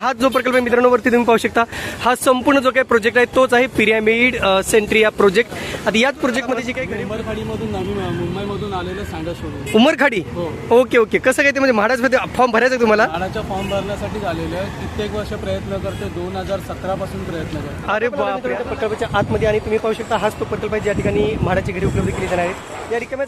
हा जो प्रकल्प आहे मित्रांनो वरती तुम्ही पाहू शकता. हा संपूर्ण जो काही प्रोजेक्ट आहे तोच आहे पिरॅमिड सेंट्रिया प्रोजेक्ट आता याच प्रोजेक्टमध्ये जे काही उमरखाडीमधून नवी मुंबईमधून आलेलं सांगा सोडून उमरखाडी? हो. Okay okay. कसं काय ते म्हणजे महाराजमध्ये फॉर्म भरायचा आहे तुम्हाला? झाडाचा फॉर्म भरण्यासाठी झालेलं आहे. कित्येक वर्ष प्रयत्न करते दोन हजार सतरा पासून प्रयत्न करते अरे बापरे. या प्रकल्पाच्या आतमध्ये आणि तुम्ही पाहू शकता हाच तो प्रकल्प आहे ज्या ठिकाणी म्हाडाची घरी उपलब्ध केली जाणार आहे या रिकाम्या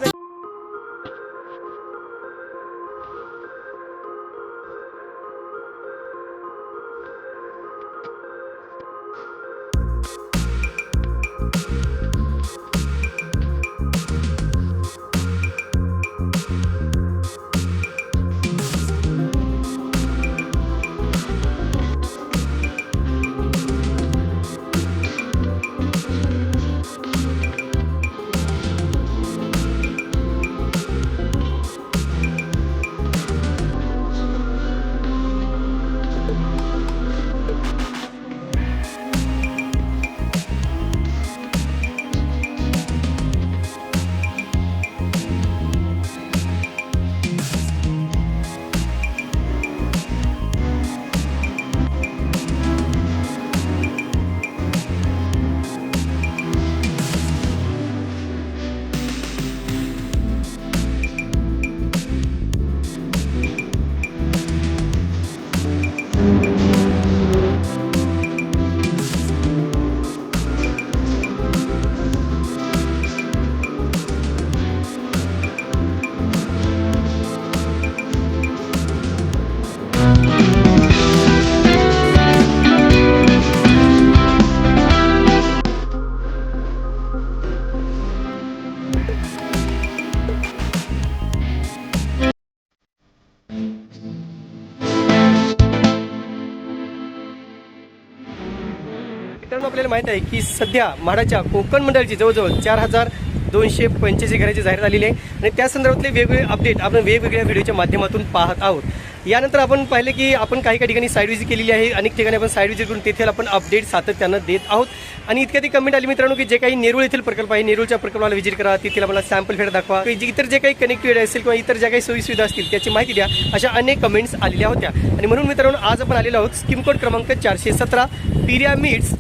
मित्रांनो आपल्याला माहीत आहे की सध्या म्हाडाच्या कोकण मंडळाची जवळजवळ चार हजार दोनशे पंच्याऐंशी घराची जाहिरात आलेली आहे. आणि त्या संदर्भातले वेगवेगळे अपडेट आपण वेगवेगळ्या व्हिडिओच्या माध्यमातून पाहत आहोत. यानंतर आपण पाहिले की आपण काही काही ठिकाणी साईड विजिट केलेली आहे. अनेक ठिकाणी आपण साईड विजिट करून तेथील आपण अपडेट सातत्यानं देत आहोत. आणि इतक्या ती कमेंट आली मित्रांनो की जे काही नेरूळ येथील प्रकल्प आहे नेरूळच्या प्रकल्पाला व्हिजिट करा. तेथील आम्हाला सॅम्पल फेड दाखवा. की इतर जे काही कनेक्टिव्हिटी असेल किंवा इतर ज्या काही सोयी सुविधा असतील त्याची माहिती द्या. अशा अनेक कमेंट्स आलेल्या होत्या. आणि म्हणून मित्रांनो आज आपण आलेलो आहोत स्कीम कोड क्रमांक चारशे सतरा पिरॅमिड्स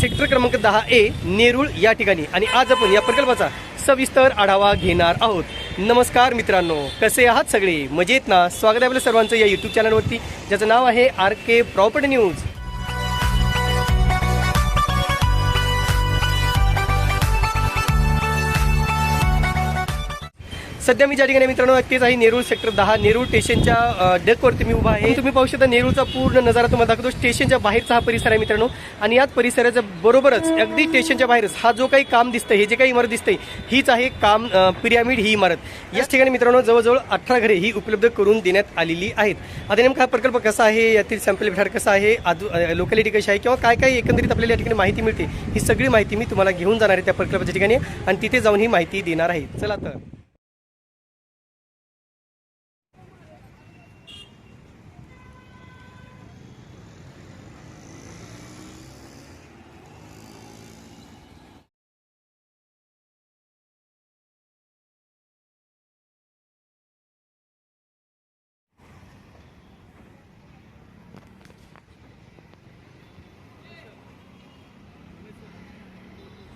सेक्टर क्रमांक दहा ए नेरूळ या ठिकाणी. आणि आज आपण या प्रकल्पाचा सविस्तर आढावा घेणार आहोत. नमस्कार मित्रांनो कसे आहात सगळे? मजेत ना? स्वागत आहे आपल्या सर्वांचं या युट्यूब चॅनलवरती ज्याचं नाव आहे आर के प्रॉपर्टी न्यूज सध्या मी ज्या ठिकाणी मित्रांनो तेच आहे नेरूळ सेक्टर दहा. नेरूळ स्टेशनच्या डेकवरती मी उभा आहे. तुम्ही पाहू शकता नेरूळचा पूर्ण नजारा तुम्हाला दाखवतो. स्टेशनच्या बाहेरचा हा परिसर आहे मित्रांनो. आणि याच परिसराच्या बरोबरच अगदी स्टेशनच्या बाहेरच हा जो काही काम दिसतंय हे जे काही इमारत दिसतंय हीच आहे काम अ, पिरॅमिड ही इमारत. याच ठिकाणी मित्रांनो जवळजवळ अठरा घरे ही उपलब्ध करून देण्यात आलेली आहेत. आता नेमका हा प्रकल्प कसा आहे यातील सॅम्पल विठार कसा आहे आजू लोकॅलिटी कशी आहे किंवा काय काय एकंदरीत आपल्याला या ठिकाणी माहिती मिळते ही सगळी माहिती मी तुम्हाला घेऊन जाणार आहे त्या प्रकल्पाच्या ठिकाणी. आणि तिथे जाऊन ही माहिती देणार आहे. चला तर.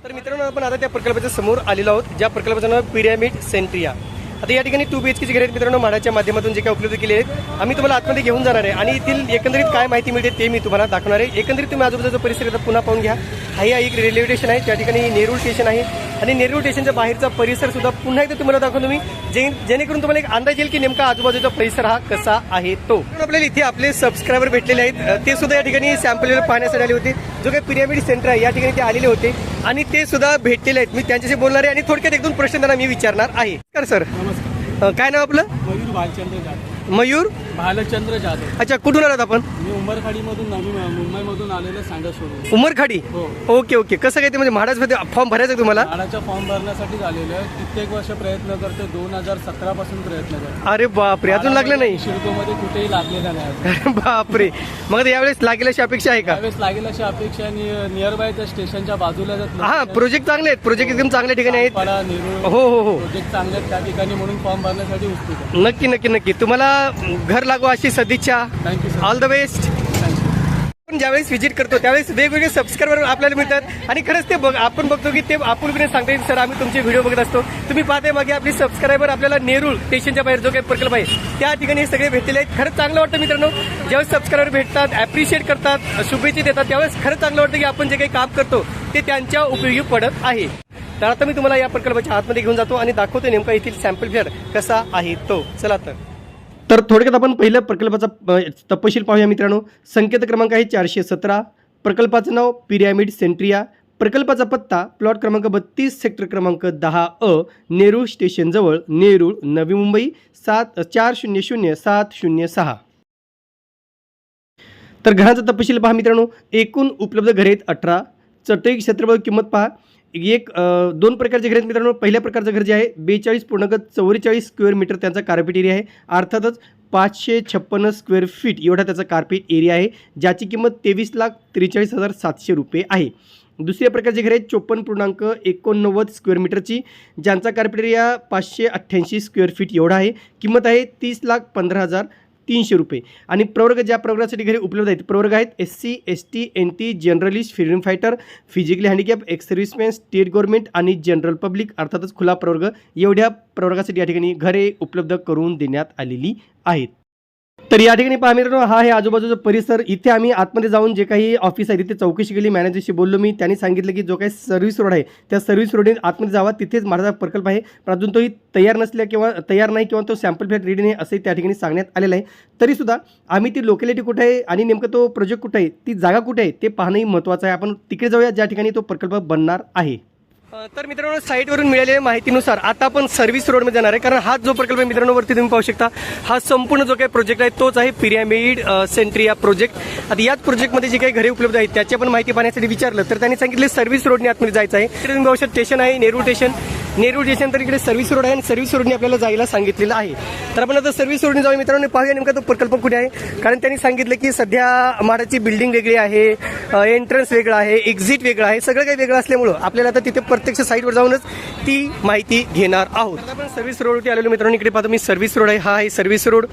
तर मित्रांनो आपण आता त्या प्रकल्पाच्या समोर आलेलो आहोत ज्या प्रकल्पाचं नाव पिरॅमिड सेंट्रिया आता या ठिकाणी टू बी एच केची घरे आहेत मित्रांनो माडाच्या माध्यमातून जे काही उपलब्ध केले आहेत आम्ही तुम्हाला आतमध्ये घेऊन जाणार आहे. आणि येथील एकंदरीत काय माहिती मिळते ते मी तुम्हाला दाखवणार आहे. एकंदरीत तुम्ही आजूबाजूचा परिसर आता पुन्हा पाहून घ्या. हाही या एक रेल्वे स्टेशन आहे त्या ठिकाणी नेरूळ स्टेशन आहे. आणि नेरूळ स्टेशनच्या बाहेरचा परिसर सुद्धा पुन्हा एकदा तुम्हाला दाखवतो मी जे जेणेकरून तुम्हाला एक अंदाज येईल की नेमका आजूबाजूचा परिसर हा कसा आहे तो. आपल्याला इथे आपले सबस्क्रायबर भेटलेले आहेत. ते सुद्धा या ठिकाणी सॅम्पल पाहण्यासाठी आले होते. जो काही पिरॅमिड सेंटर आहे या ठिकाणी ते आलेले होते. आणि ते सुद्धा भेटलेले आहेत. मी त्यांच्याशी बोलणार आहे आणि थोडक्यात एक दोन प्रश्न त्यांना मी विचारणार आहे. कर सर. काय नाव आपलं? मयूर भालचंद्र जाधव. मयूर भालचंद्र जाधव. अच्छा कुठून आलात आपण? मी उमरखाडीमधून नवी मुंबईमधून आलेलं सांगा सोडून. उमरखाडी? हो. Okay okay. कसं काय ते म्हणजे महाराजमध्ये फॉर्म भरायचा आहे तुम्हाला? झाडाचा फॉर्म भरण्यासाठी झालेलं आहे. कित्येक वर्ष प्रयत्न करते दोन हजार सतरा पासून प्रयत्न करते अरे बापरे अजून लागलं नाही? शिल्कोमध्ये कुठेही लागलेला नाही. अरे बापरे. मग आता यावेळेस लागेल अशी अपेक्षा आहे का? त्यावेळेस लागेल अशी अपेक्षा नियर बाय त्या स्टेशनच्या बाजूला हा प्रोजेक्ट चांगले आहेत. प्रोजेक्ट एकदम चांगल्या ठिकाणी आहेत. पाडा नेरूळ हो हो हो. प्रोजेक्ट चांगले आहेत त्या ठिकाणी म्हणून फॉर्म भरण्यासाठी उत्सुक आहे. नक्की नक्की नक्की. तुम्हाला घर लागू अशी सदिच्छा. ऑल द बेस्ट आपण ज्यावेळेस व्हिजिट करतो त्यावेळेस वेगवेगळे सबस्क्रायबर आपल्याला मिळतात. आणि खरंच ते बघ आपण बघतो की ते आपुलकीने सांगते सर आम्ही तुमचे व्हिडिओ बघत असतो. तुम्ही पाहते मागे आपली सबस्क्रायबर आपल्याला नेरूळ स्टेशनच्या बाहेर जो काही प्रकल्प आहे त्या ठिकाणी हे सगळे भेटलेले आहेत. खरंच चांगलं वाटतं मित्रांनो. ज्यावेळेस सबस्क्रायबर भेटतात ॲप्रिशिएट करतात शुभेच्छा देतात त्यावेळेस खरंच चांगलं वाटतं की आपण जे काही काम करतो ते त्यांच्या उपयोगी पडत आहे. तर आता मी तुम्हाला या प्रकल्पाच्या आतमध्ये घेऊन जातो आणि दाखवतो नेमका येथील सॅम्पल फ्लॅट कसा आहे तो. चला तर. तर थोडक्यात आपण पहिलं प्रकल्पाचा तपशील पाहूया मित्रांनो. संकेत क्रमांक आहे चारशे सतरा. प्रकल्पाचं नाव पिरॅमिड सेंट्रिया. प्रकल्पाचा पत्ता प्लॉट क्रमांक बत्तीस सेक्टर क्रमांक दहा अ नेरूळ स्टेशनजवळ नेरूळ नवी मुंबई सात चार शून्य शून्य सात शून्य सहा. तर घराचा तपशील पहा मित्रांनो. एकूण उपलब्ध घरे आहेत अठरा. चटई क्षेत्रफळ किंमत पहा. एक दोन प्रकारचे घर आहेत मित्रांनो. पहिल्या प्रकारचं घर जे आहे बेचाळीस पूर्णांक चौवेचाळीस स्क्वेअर मीटर त्यांचा कार्पेट एरिया आहे. अर्थातच पाचशे छप्पन्न स्क्वेअर फीट एवढा त्याचा कार्पेट एरिया आहे ज्याची किंमत तेवीस लाख त्रेचाळीस हजार सातशे रुपये आहे. दुसऱ्या प्रकारचे घर आहे चोपन्न पूर्णांक एकोणनव्वद स्क्वेअर मीटरची ज्यांचा कार्पेट एरिया पाचशे अठ्ठ्याऐंशी स्क्वेअर फीट एवढा आहे. किंमत आहे तीस लाख पंधरा हजार तीनशे रुपये. आणि प्रवर्ग ज्या प्रवर्गासाठी घरी उपलब्ध आहेत प्रवर्ग आहेत S C S T N T generalist freedom fighter physically handicap ex serviceman state government आणि जनरल पब्लिक अर्थातच खुला प्रवर्ग एवढ्या प्रवर्गासाठी या ठिकाणी घरे उपलब्ध करून देण्यात आलेली आहेत. तर या ठिकाणी पहा मित्रांनो हा आहे आजूबाजूचा परिसर. इथे आम्ही आतमध्ये जाऊन जे काही ऑफिस आहे तिथे चौकशी केली. मॅनेजरशी बोललो मी. त्यांनी सांगितलं की जो काही सर्व्हिस रोड आहे त्या सर्व्हिस रोडने आतमध्ये जावा. तिथेच माझा प्रकल्प आहे. पण अजून तोही तयार नसल्या किंवा तयार नाही किंवा तो सॅम्पल फ्लॅट रेडी नाही असंही त्या ठिकाणी सांगण्यात आलेलं आहे. तरीसुद्धा आम्ही ती लोकॅलिटी कुठे आहे आणि नेमकं तो प्रोजेक्ट कुठे आहे ती जागा कुठे आहे ते पाहणंही महत्त्वाचं आहे. आपण तिकडे जाऊया. ज्या ठिकाणी तो प्रकल्प बनणार आहे. तर मित्रांनो साईटवरून मिळालेल्या माहितीनुसार आता आपण सर्व्हिस रोडमध्ये जाणार आहे. कारण हा जो प्रकल्प आहे मित्रांनो वरती तुम्ही पाहू शकता हा संपूर्ण जो काही प्रोजेक्ट आहे तोच आहे पिरॅमिड सेंट्रिया प्रोजेक्ट आता याच प्रोजेक्टमध्ये जी काही घरे उपलब्ध आहेत त्याची आपण माहिती पाहण्यासाठी विचारलं तर त्यांनी सांगितले सर्व्हिस रोडने आतमध्ये जायचं आहे. तुम्ही पाहू शकता स्टेशन आहे नेहरू स्टेशन नेहरू स्टेशन तर इकडे सर्व्हिस रोड आहे आणि सर्व्हिस रोडने आपल्याला जायला सांगितलेलं आहे. तर आपण आता सर्व्हिस रोडने जाऊ मित्रांनो पाहूया नेमका तो प्रकल्प कुठे आहे. कारण त्यांनी सांगितलं की सध्या माडाची बिल्डिंग वेगळी आहे एंट्रन्स वेगळं आहे एक्झिट वेगळं आहे सगळं काही वेगळं असल्यामुळं आपल्याला आता तिथे प्रत्यक्ष साईटवर जाऊनच ती माहिती घेणार आहोत. आपण सर्व्हिस रोडवरती आलेलो मित्रांनो इकडे पाहतो मी सर्व्हिस रोड आहे हा आहे सर्व्हिस रोड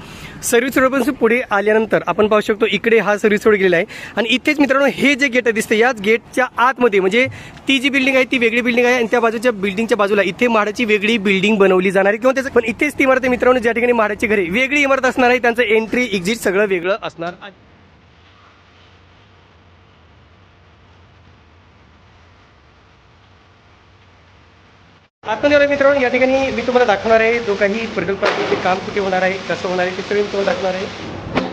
सर्व्हिस रोडपासून पुढे आल्यानंतर आपण पाहू शकतो इकडे हा सर्व्हिस रोड गेलेला आहे. आणि इथेच मित्रांनो हे जे गेट दिसतं याच गेटच्या आतमध्ये म्हणजे ती जी बिल्डिंग आहे ती वेगळी बिल्डिंग आहे आणि त्या बाजूच्या बिल्डिंगच्या बाजूला इथे म्हाडाची वेगळी बिल्डिंग बनवली जाणार आहे. किंवा त्याचं पण इथेच ती इमारत मित्रांनो ज्या ठिकाणी म्हाडाची घरे. वेगळी इमारत असणार आहे त्यांचं एंट्री एक्झिट सगळं वेगळं असणार आहे. आत्मनिर्भर मित्रांनो या ठिकाणी मी तुम्हाला दाखवणार आहे जो काही प्रकल्पाचे काम कुठे होणार आहे कसं होणार आहे ते सगळे मी तुम्हाला दाखवणार आहे.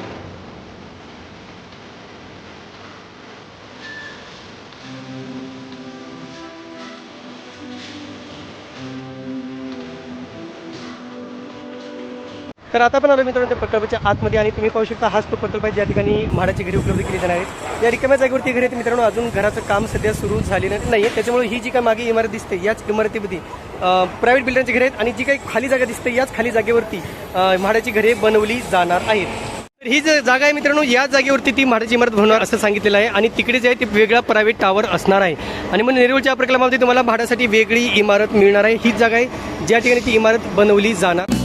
तर आता पण आलो मित्रांनो त्या प्रकल्पाच्या आतमध्ये आणि तुम्ही पाहू शकता हाच तो प्रकल्प आहे ज्या ठिकाणी म्हाडाची घरी उपलब्ध केली जाणार आहेत. या रिकाम्या जागेवरती घरी मित्रांनो अजून घराचं काम सध्या सुरू झालेलं नाही आहे त्याच्यामुळे ही जी काय मागे इमारत दिसते याच इमारतीमध्ये प्रायव्हेट बिल्डरची घरे आहेत आणि जी काही खाली जागा दिसते याच खाली जागेवरती म्हाडाची घरे बनवली जाणार आहेत. तर ही जी जागा आहे मित्रांनो या जागेवरती ती म्हाडाची इमारत बनवणार असं सांगितलेलं आहे आणि तिकडे जे आहे ते वेगळा प्रायव्हेट टावर असणार आहे. आणि मग नेरूळच्या प्रकल्पामध्ये तुम्हाला भाड्यासाठी वेगळी इमारत मिळणार आहे. हीच जागा आहे ज्या ठिकाणी ती इमारत बनवली जाणार.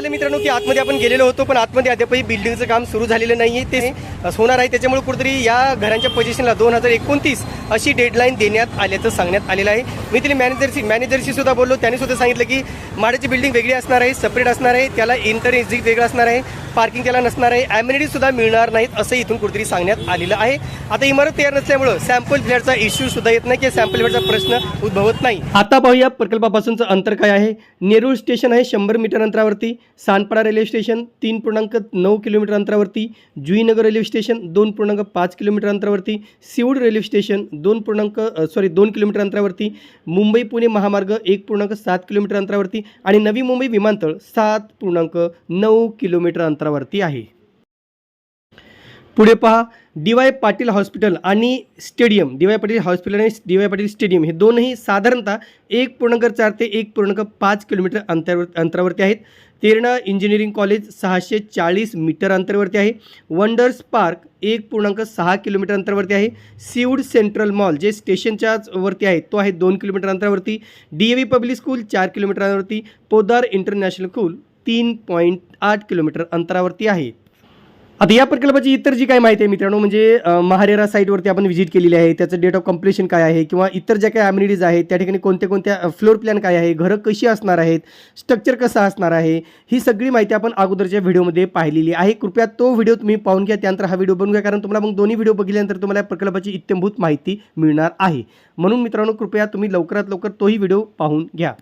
या पाहिलं मित्रांनो की आतमध्ये आपण गेलेलो होतो पण आतमध्ये अद्यापही बिल्डिंगचं काम सुरू झालेलं नाहीये. ते होणार आहे. त्याच्यामुळे कुठेतरी या घरांच्या पोझिशनला दोन हजार एकोणतीस अशी डेडलाईन देण्यात आल्याचं सांगण्यात आलेलं आहे. मी तिथे मॅनेजरशी मॅनेजरशी सुद्धा बोललो. त्याने सुद्धा सांगितलं की माडाची बिल्डिंग वेगळी असणार आहे सेपरेट असणार आहे त्याला इंटर एक्झिट वेगळं असणार आहे पार्किंग त्याला नसणार आहे ॲम्युनिटी सुद्धा मिळणार नाहीत असं इथून कुठेतरी सांगण्यात आलेलं आहे. आता इमारत तयार नसल्यामुळं सॅम्पल फ्लॅटचा इश्यू सुद्धा येत नाही किंवा सॅम्पल फ्लॅटचा प्रश्न उद्भवत नाही. आता पाहूया प्रकल्पापासूनचं अंतर काय आहे. नेरूळ स्टेशन आहे शंभर मीटर अंतरावरती. सानपाडा रेल्वे स्टेशन तीन पूर्णांक नऊ किलोमीटर अंतरावरती जुईनगर रेल्वे स्टेशन दोन पूर्णांक पाच किलोमीटर अंतरावरती सिवूड रेल्वे स्टेशन दोन पूर्णांक सॉरी दोन किलोमीटर अंतरावरती मुंबई पुणे महामार्ग एक पूर्णांक सात किलोमीटर अंतरावरती आणि नवी मुंबई विमानतळ सात पूर्णांक नऊ किलोमीटर अंतरावरती आहे. पुढे पहा डी वाय पाटील हॉस्पिटल आणि stadium D Y Patil hospital आणि डी वाय पाटील स्टेडियम हे दोनही साधारणतः एक पूर्णांक चार ते एक पूर्णांक पाच किलोमीटर अंतरावर अंतरावरती आहेत. तेरणा इंजिनिअरिंग कॉलेज सहाशे चाळीस मीटर अंतरावरती आहे. वंडर्स पार्क एक पूर्णांक सहा किलोमीटर अंतरावरती आहे. सीवूड सेंट्रल मॉल जे स्टेशनच्याच वरती आहे तो आहे दोन किलोमीटर अंतरावरती. D A V public school चार किलोमीटरांवरती पोदार इंटरनॅशनल स्कूल तीन पॉईंट आठ किलोमीटर अंतरावरती आहे. आता या प्रकल्पाची इतर जी काही माहिती आहे मित्रांनो म्हणजे महारेरा साईटवरती आपण व्हिजिट केलेली आहे त्याचं डेट ऑफ कम्प्लिशन काय आहे किंवा इतर ज्या काही अम्युनिटीज आहेत त्या ठिकाणी कोणत्या कोणत्या फ्लोर प्लॅन काय आहे घरं कशी असणार आहेत स्ट्रक्चर कसं असणार आहे ही सगळी माहिती आपण अगोदरच्या व्हिडिओमध्ये पाहिलेली आहे. कृपया तो व्हिडिओ तुम्ही पाहून घ्या त्यानंतर हा व्हिडिओ बनवून घ्या कारण तुम्हाला मग दोन्ही व्हिडिओ बघितल्यानंतर तुम्हाला या प्रकल्पाची इत्यंभूत माहिती मिळणार आहे. म्हणून मित्रांनो कृपया तुम्ही लवकरात लवकर तोही व्हिडिओ पाहून घ्या.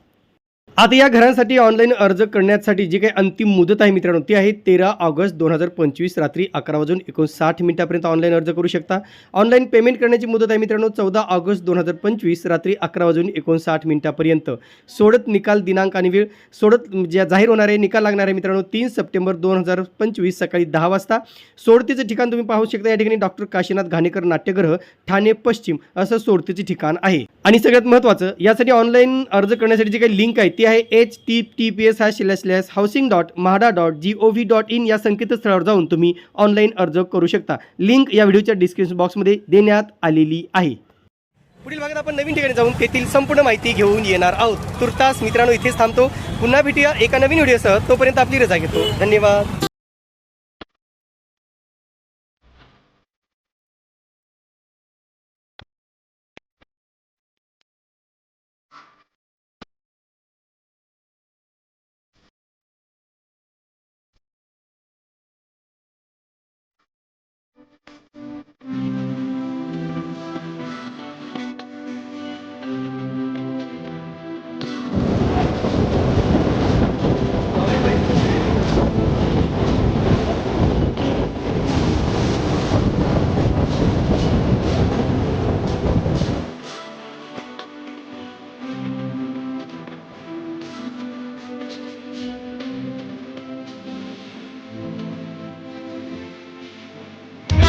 आता या घरांसाठी ऑनलाईन अर्ज करण्यासाठी जी काही अंतिम मुदत आहे मित्रांनो ती आहे तेरा ऑगस्ट दोन हजार पंचवीस रात्री अकरा वाजून एकोणसाठ मिनिटापर्यंत ऑनलाईन अर्ज करू शकता. ऑनलाईन पेमेंट करण्याची मुदत आहे मित्रांनो चौदा ऑगस्ट दोन हजार पंचवीस रात्री अकरा वाजून एकोणसाठ मिनिटापर्यंत. सोडत निकाल दिनांक आणि वेळ सोडत ज्या जाहीर होणारे निकाल लागणार आहे मित्रांनो तीन सप्टेंबर दोन हजार पंचवीस सकाळी दहा वाजता. सोडतीचं ठिकाण तुम्ही पाहू शकता या ठिकाणी डॉक्टर काशीनाथ घाणेकर नाट्यगृह ठाणे पश्चिम असं सोडतीचे ठिकाण आहे. आणि सगळ्यात महत्त्वाचं यासाठी ऑनलाईन अर्ज करण्यासाठी जी काही लिंक आहे ती आहे H T T P S हा slash slash housing dot MHADA dot G O V dot in या संकेतस्थळावर जाऊन तुम्ही ऑनलाईन अर्ज करू शकता. लिंक या व्हिडिओच्या डिस्क्रिप्शन बॉक्समध्ये देण्यात आलेली आहे. पुढील भागात आपण नवीन ठिकाणी जाऊन तेथील संपूर्ण माहिती घेऊन येणार आहोत. तुर्तास मित्रांनो इथेच थांबतो. पुन्हा भेटूया एका नवीन व्हिडिओसह. तोपर्यंत आपली रजा घेतो. धन्यवाद.